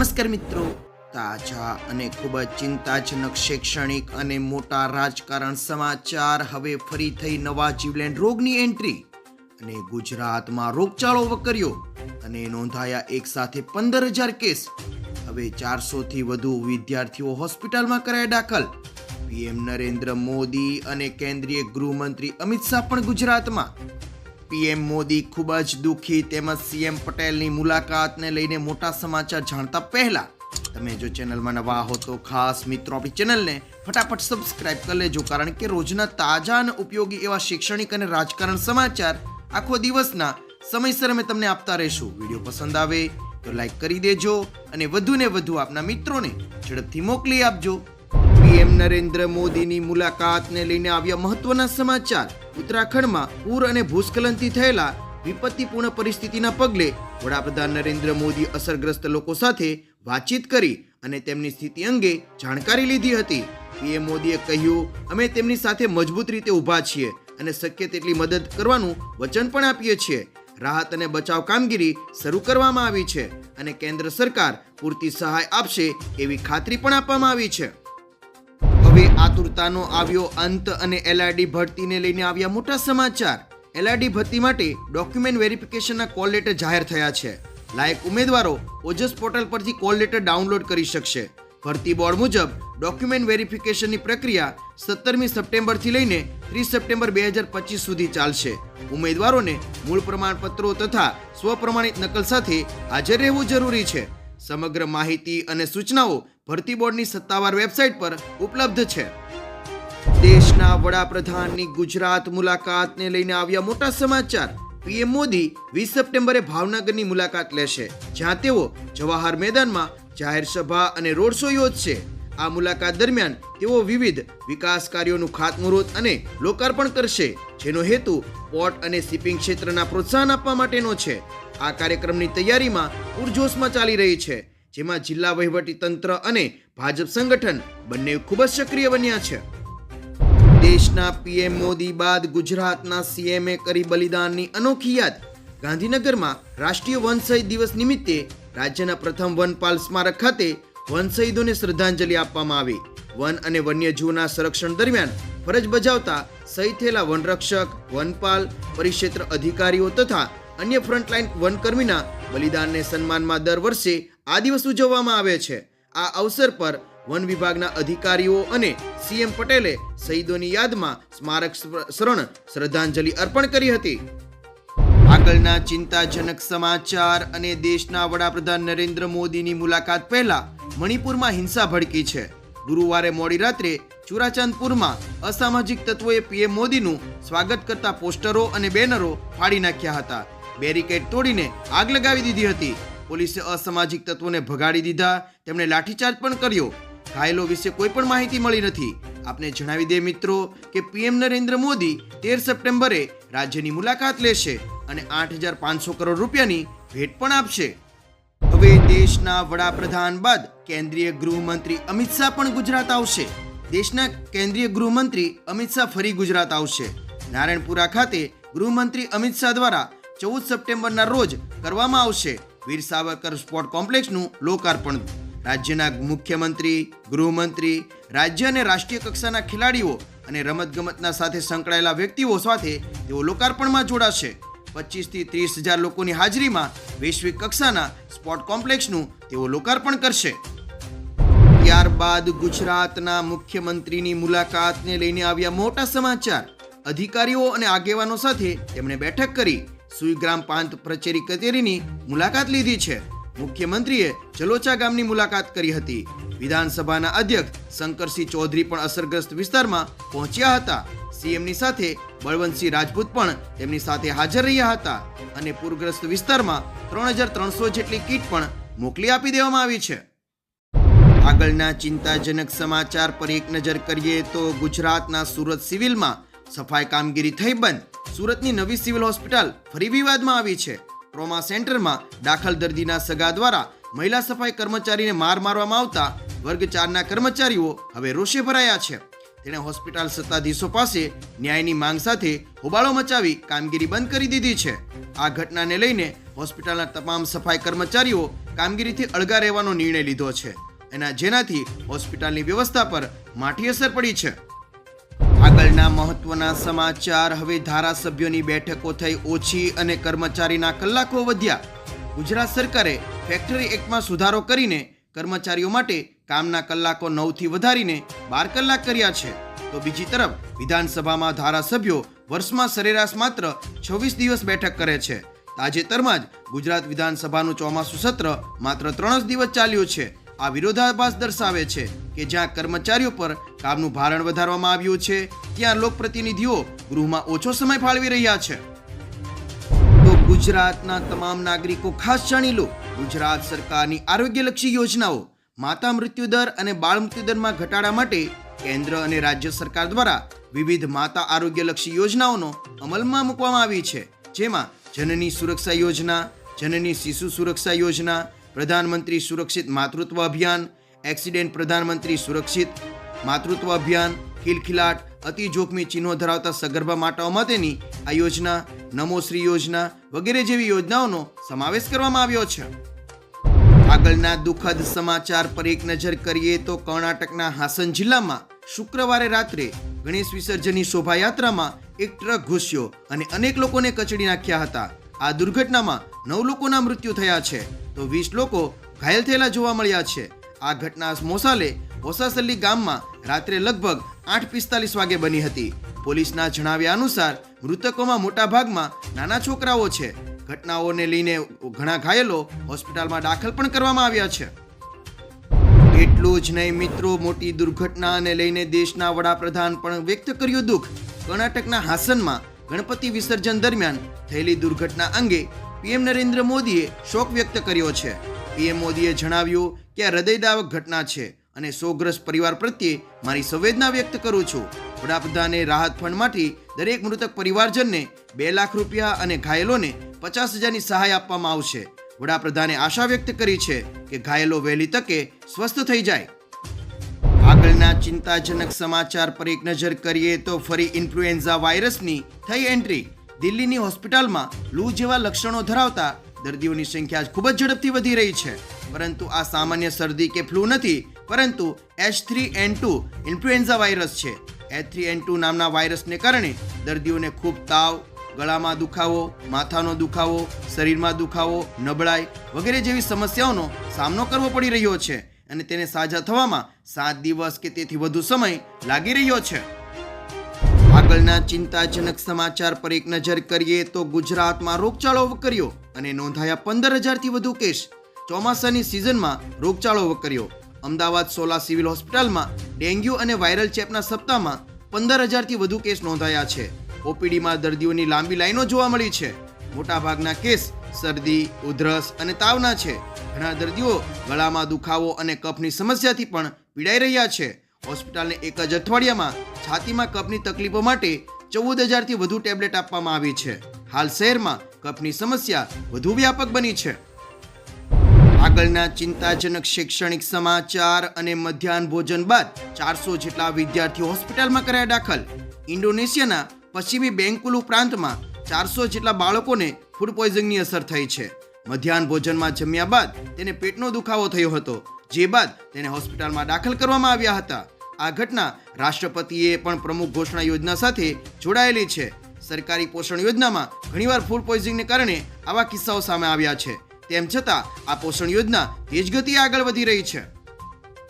નમસ્કાર મિત્રો. તાજા અને ખૂબ જ ચિંતાજનક શૈક્ષણિક અને મોટા રાજકારણ સમાચાર હવે ફરી થઈ નવા જીવલેણ રોગની એન્ટ્રી. અને ગુજરાતમાં રોગચાળો વકર્યો અને નોંધાયા એક સાથે પંદર હજાર કેસ. હવે ચારસોથી વધુ વિદ્યાર્થીઓ હોસ્પિટલમાં કરાયા દાખલ. પીએમ નરેન્દ્ર મોદી અને કેન્દ્રીય ગૃહમંત્રી અમિત શાહ પણ ગુજરાતમાં. પીએમ મોદી ખૂબ જ દુઃખી તેમજ સીએમ પટેલની મુલાકાતને લઈને મોટા સમાચાર જાણતા પહેલા તમે જો ચેનલમાં નવા હો તો ખાસ મિત્રો આપણી ચેનલને ફટાફટ સબસ્ક્રાઇબ કરી લેજો, કારણ કે રોજના તાજા અને ઉપયોગી એવા શૈક્ષણિક અને રાજકારણ સમાચાર આખો દિવસના સમયસર અમે તમને આપતા રહીશું. વીડિયો પસંદ આવે તો લાઈક કરી દેજો અને વધુને વધુ આપના મિત્રોને ઝડપથી મોકલી આપજો. પીએમ નરેન્દ્ર મોદીની મુલાકાતને લઈને આવ્યા મહત્વના સમાચાર. ઉત્તરાખંડમાં પૂર અને ભૂસ્ખલનથી થયેલા વિપત્તિપૂર્ણ પરિસ્થિતિના પગલે વડાપ્રધાન નરેન્દ્ર મોદી અસરગ્રસ્ત લોકો સાથે વાતચીત કરી અને તેમની સ્થિતિ અંગે જાણકારી લીધી હતી. પીએમ મોદીએ કહ્યું, અમે તેમની સાથે મજબૂત રીતે ઊભા છીએ અને શક્ય તેટલી મદદ કરવાનું વચન પણ આપીએ છીએ. રાહત અને બચાવ કામગીરી શરૂ કરવામાં આવી છે અને કેન્દ્ર સરકાર પૂરતી સહાય આપશે એવી ખાતરી પણ આપવામાં આવી છે. આતુરતાનો આવ્યો અંત અને એલઆરડી ભરતીને લઈને આવ્યા મોટા સમાચાર. એલઆરડી ભરતી માટે ડોક્યુમેન્ટ વેરિફિકેશનના કોલ લેટર જાહેર થયા છે. લાયક ઉમેદવારો ઓજસ પોર્ટલ પરથી કોલ લેટર ડાઉનલોડ કરી શકશે. ભરતી બોર્ડ મુજબ ડોક્યુમેન્ટ વેરિફિકેશનની પ્રક્રિયા સત્તરમી સપ્ટેમ્બરથી લઈને ત્રીસ સપ્ટેમ્બર બે હજાર પચીસ સુધી ચાલશે. ઉમેદવારોને મૂળ પ્રમાણપત્રો તથા સ્વપ્રમાણિત નકલ સાથે હાજર રહેવું જરૂરી છે. સમગ્ર માહિતી અને સૂચનાઓ ભરતી બોર્ડની સત્તાવાર વેબસાઇટ પર ઉપલબ્ધ છે. દેશના વડાપ્રધાનની ગુજરાત મુલાકાતને લઈને આવ્યા મોટા સમાચાર. પીએમ મોદી વીસ સપ્ટેમ્બરે ભાવનગરની મુલાકાત લેશે, જ્યાં તેઓ જવાહર મેદાનમાં જાહેર સભા અને રોડ શો યોજશે. આ મુલાકાત દરમિયાન તેઓ વિવિધ વિકાસ કાર્યોનું ખાતમુહૂર્ત અને લોકાર્પણ કરશે, જેનો હેતુ પોર્ટ અને શિપિંગ ક્ષેત્રના પ્રોત્સાહન આપવા માટેનો છે. આ કાર્યક્રમની તૈયારીમાં પૂરજોશમાં ચાલી રહી છે, જેમાં જિલ્લા વહીવટી તંત્ર અને ભાજપ સંગઠન બંને ખૂબ જ સક્રિય બન્યા છે. દેશના પીએમ મોદી બાદ ગુજરાતના સીએમએ કરી બલિદાનની અનોખી યાદ. ગાંધીનગરમાં રાષ્ટ્રીય વન શહીદ દિવસ નિમિત્તે રાજ્યના પ્રથમ વનપાલ સ્મારક ખાતે વન શહીદોને શ્રદ્ધાંજલિ આપવામાં આવી. વન અને વન્યજીવોના સંરક્ષણ દરમિયાન ફરજ બજાવતા શહીદ થયેલા વનરક્ષક, વનપાલ, પરિક્ષેત્ર અધિકારીઓ તથા અન્ય ફ્રન્ટલાઇન વનકર્મીના બલિદાનને સન્માનમાં દર વર્ષે આ દિવસ ઉજવવામાં આવે છે. આ અવસર પર વન વિભાગના અધિકારીઓ અને સીએમ પટેલે શહીદોની યાદમાં સ્મારક શરણ શ્રદ્ધાંજલિ અર્પણ કરી હતી. આગળના ચિંતાજનક સમાચાર અને દેશના વડાપ્રધાન નરેન્દ્ર મોદીની મુલાકાત પહેલા મણિપુરમાં હિંસા ભડકી છે. ગુરુવારે મોડી રાત્રે ચુરાચાંદપુરમાં અસામાજિક તત્વોએ પીએમ મોદીનું સ્વાગત કરતા પોસ્ટરો અને બેનરો ફાડી નાખ્યા હતા. બેરિકેડ તોડીને આગ લગાવી દીધી હતી. પોલીસે અસામાજિક તત્વોને ભગાડી દીધા. તેમણે લાઠીચાર્જ પણ કર્યો. ઘાયલો વિશે કોઈ પણ માહિતી મળી નથી. આપને જણાવી દે મિત્રો કે પીએમ નરેન્દ્ર મોદી તેર સપ્ટેમ્બરે રાજ્યની મુલાકાત લેશે અને આઠ હજાર પાંચસો કરોડ રૂપિયાની ભેટ પણ આપશે. હવે દેશના વડાપ્રધાન બાદ કેન્દ્રીય ગૃહમંત્રી અમિત શાહ પણ ગુજરાત આવશે. દેશના કેન્દ્રીય ગૃહમંત્રી અમિત શાહ ફરી ગુજરાત આવશે. નારાયણપુરા ખાતે ગૃહમંત્રી અમિત શાહ દ્વારા ચૌદ સપ્ટેમ્બરના રોજ કરવામાં આવશે. વીર સાવરકર સ્પોર્ટ કોમ્પ્લેક્સનું લોકાર્પણ. રાજ્યના મુખ્યમંત્રી, ગૃહમંત્રી, રાજ્ય અને રાષ્ટ્રીય કક્ષાના ખેલાડીઓ અને રમતગમતના સાથે સંકળાયેલા વ્યક્તિઓ સાથે તેઓ લોકાર્પણમાં જોડાશે. પચીસથી ત્રીસ હજાર લોકોની હાજરીમાં વૈશ્વિક કક્ષાના સ્પોર્ટ કોમ્પ્લેક્સનું તેઓ લોકાર્પણ કરશે. ત્યારબાદ ગુજરાતના મુખ્યમંત્રીની મુલાકાતને લઈને આવ્યા મોટા સમાચાર. અધિકારીઓ અને આગેવાનો સાથે તેમણે બેઠક કરી. સુઈગ્રામ પાંત પ્રચેરી કચેરીની મુલાકાત લીધી છે. મુખ્યમંત્રીએ જલોચા ગામની મુલાકાત કરી હતી. વિધાનસભાના અધ્યક્ષ શંકરસિંહ ચૌધરી પણ અસરગ્રસ્ત વિસ્તારમાં પહોંચ્યા હતા. સીએમની સાથે બળવંતસિંહ રાજપૂત પણ તેમની સાથે હાજર રહ્યા હતા અને પૂરગ્રસ્ત વિસ્તારમાં ત્રણ હજાર ત્રણસો જેટલી કીટ પણ મોકલી આપી દેવામાં આવી છે. આગળના ચિંતાજનક સમાચાર પર એક નજર કરીએ તો ગુજરાતના સુરત સિવિલમાં સફાઈ કામગીરી થઈ બંધ. સુરતની નવી સિવિલ હોસ્પિટલ ફરી વિવાદમાં આવી છે. ટ્રોમા સેન્ટરમાં દાખલ દર્દીના સગા દ્વારા મહિલા સફાઈ કર્મચારીને માર મારવામાં આવતા વર્ગ ચારના કર્મચારીઓ હવે રોષે ભરાયા છે. તેણે હોસ્પિટલ સત્તાધીશો પાસે ન્યાયની માંગ સાથે હોબાળો મચાવી કામગીરી બંધ કરી દીધી છે. આ ઘટનાને લઈને હોસ્પિટલના તમામ સફાઈ કર્મચારીઓ કામગીરીથી અળગા રહેવાનો નિર્ણય લીધો છે. એના જેનાથી હોસ્પિટલની વ્યવસ્થા પર માઠી અસર પડી છે. આગળના મહત્વના સમાચાર. હવે ધારાસભ્યોની બેઠકો થઈ ઓછી અને કર્મચારીના કલાકો વધ્યા. ગુજરાત સરકારે ફેક્ટરી એક્ટમાં સુધારો કરીને કર્મચારીઓ માટે કામના કલાકો નવથી વધારીને બાર કલાક કર્યા છે. તો બીજી તરફ વિધાનસભામાં ધારાસભ્યો વર્ષમાં સરેરાશ માત્ર છવ્વીસ દિવસ બેઠક કરે છે. તાજેતરમાં જ ગુજરાત વિધાનસભાનું ચોમાસું સત્ર માત્ર ત્રણ જ દિવસ ચાલ્યું છે. આ વિરોધાભાસ દર્શાવે છે કે જ્યાં કર્મચારીઓ પર કામનું ભારણ વધારવામાં આવ્યું છે, ત્યાં લોકપ્રતિનિધિઓ ગૃહમાં ઓછો સમય ફાળવી રહ્યા છે. તો ગુજરાતના તમામ નાગરિકો, ખાસ જાણી લો, ગુજરાત સરકારની આરોગ્યલક્ષી યોજનાઓ માતા મૃત્યુદર અને બાળ મૃત્યુદરમાં ઘટાડા માટે કેન્દ્ર અને રાજ્ય સરકાર દ્વારા વિવિધ માતા આરોગ્યલક્ષી યોજનાઓનો અમલમાં મૂકવામાં આવી છે. જેમાં જનની સુરક્ષા યોજના, જનની શિશુ સુરક્ષા યોજના પ્રધાનમંત્રી સુરક્ષિત માતૃત્વ અભિયાન, એક્સિડેન્ટ પ્રધાનમંત્રી સુરક્ષિત માતૃત્વ અભિયાન, ખિલખિલાટ, અતિ જોખમી ચિહ્નો ધરાવતા સગર્ભા માતાઓ માટેની આ યોજના નમોશ્રી યોજના વગેરે જેવી યોજનાઓનો સમાવેશ કરવામાં આવ્યો છે. આગળના દુઃખદ સમાચાર પર એક નજર કરીએ તો કર્ણાટકના હાસન જિલ્લામાં શુક્રવારે રાત્રે ગણેશ વિસર્જનની શોભાયાત્રામાં એક ટ્રક ઘૂસ્યો અને અનેક લોકોને કચડી નાખ્યા હતા. આ દુર્ઘટનામાં નવ લોકોના મૃત્યુ થયા છે. તો વીસ લોકો ઘાયલ થયેલા જોવા મળ્યા છે. આ ઘટના મોસાલે ઓસાસલ્લી ગામમાં રાત્રે લગભગ આઠ પિસ્તાલીસ વાગે બની હતી. પોલીસના જણાવ્યા અનુસાર મૃતકોમાં મોટા ભાગમાં નાના છોકરાઓ છે. ઘટનાઓને લઈને ઘણા ઘાયલો હોસ્પિટલમાં દાખલ પણ કરવામાં આવ્યા છે. એટલું જ નહીં મિત્રો, મોટી દુર્ઘટનાને લઈને દેશના વડાપ્રધાન પણ વ્યક્ત કર્યું દુઃખ. કર્ણાટકના હાસનમાં ગણપતિ વિસર્જન દરમિયાન થયેલી દુર્ઘટના અંગે પીએમ નરેન્દ્ર મોદીએ શોક વ્યક્ત કર્યો છે. પીએમ મોદીએ જણાવ્યું કે આ હૃદયદાવક ઘટના છે અને સોગ્રસ્ત પરિવાર પ્રત્યે મારી સંવેદના વ્યક્ત કરું છું. વડાપ્રધાને રાહત ફંડમાંથી દરેક મૃતક પરિવારજનને બે લાખ રૂપિયા અને ઘાયલોને પચાસ હજારની સહાય આપવામાં આવશે. વડાપ્રધાને આશા વ્યક્ત કરી છે કે ઘાયલો વહેલી તકે સ્વસ્થ થઈ જાય. આગળના ચિંતાજનક સમાચાર પર એક નજર કરીએ તો ફરી ઇન્ફ્લુએન્ઝા વાયરસની થઈ એન્ટ્રી. દિલ્હીની હોસ્પિટલમાં લૂ જેવા લક્ષણો ધરાવતા દર્દીઓની સંખ્યા ખૂબ જ ઝડપથી વધી રહી છે. પરંતુ આ સામાન્ય શરદી કે ફ્લૂ નથી, પરંતુ H three N two influenza virus છે. એચ થ્રી એન ટુ નામના વાયરસને કારણે દર્દીઓને ખૂબ તાવ, ગળામાં દુખાવો, માથાનો દુખાવો, શરીરમાં દુખાવો, નબળાઈ વગેરે જેવી સમસ્યાઓનો સામનો કરવો પડી રહ્યો છે અને તેને સાજા થવામાં સાત દિવસ કે તેથી વધુ સમય લાગી રહ્યો છે. આગળના ચિંતાજનક સમાચાર પર એક નજર કરીએ તો ગુજરાતમાં રોગચાળો વકર્યો અને નોંધાયા પંદર હજારથી વધુ કેસ. ચોમાસાની સિઝનમાં રોગચાળો વકર્યો. અમદાવાદ સોલા સિવિલ હોસ્પિટલમાં ડેન્ગ્યુ અને વાયરલ ચેપના સપ્તાહમાં પંદર હજારથી વધુ કેસ નોંધાયા છે. ઓપીડીમાં દર્દીઓની લાંબી લાઈનો જોવા મળી છે. મોટાભાગના કેસ શરદી, ઉધરસ અને તાવના છે. ઘણા દર્દીઓ ગળામાં દુખાવો અને કફની સમસ્યાથી પણ પીડાઈ રહ્યા છે. હોસ્પિટલને એક જ અઠવાડિયામાં છાતીમાં કફની તકલીફો માટે ચૌદ હજારથી વધુ ટેબ્લેટ આપવામાં આવી છે. હાલ શહેરમાં કફની સમસ્યા વધુ વ્યાપક બની છે. આગળના ચિંતાજનક શૈક્ષણિક સમાચાર અને મધ્યાહન ભોજન બાદ ચારસો જેટલા વિદ્યાર્થીઓ હોસ્પિટલમાં કરાયા દાખલ. ઇન્ડોનેશિયાના પશ્ચિમી બેંકુલુ પ્રાંતમાં ચારસો જેટલા બાળકોને ફૂડ પોઈઝનિંગની અસર થઈ છે. મધ્યાહન ભોજનમાં જમ્યા બાદ તેને પેટનો દુખાવો થયો હતો. જે બાદ તેને હોસ્પિટલમાં દાખલ કરવામાં આવ્યા હતા. આ ઘટના રાષ્ટ્રપતિએ પણ પ્રમુખ ઘોષણા યોજના સાથે જોડાયેલી છે. સરકારી પોષણ યોજનામાં ઘણીવાર ફૂડ પોઈઝનિંગને કારણે આવા કિસ્સાઓ સામે આવ્યા છે. તેમ છતાં આ પોષણ યોજના તેજ ગતિએ આગળ વધી રહી છે.